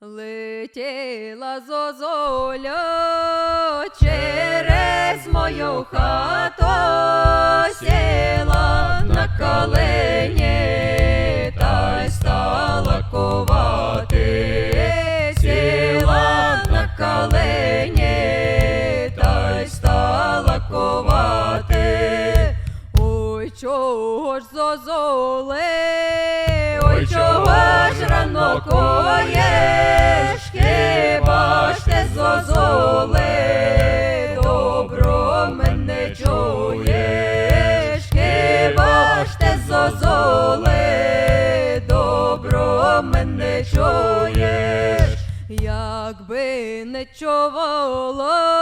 Летіла зозуля через мою хату, сіла на колені та й стала ковати, сіла на колені та й стала ковати. Ой, чого ж зозуле, ой, чого ж рано чуєш, хіба ж ти зозуле, добро мене чуєш, якби не чувало,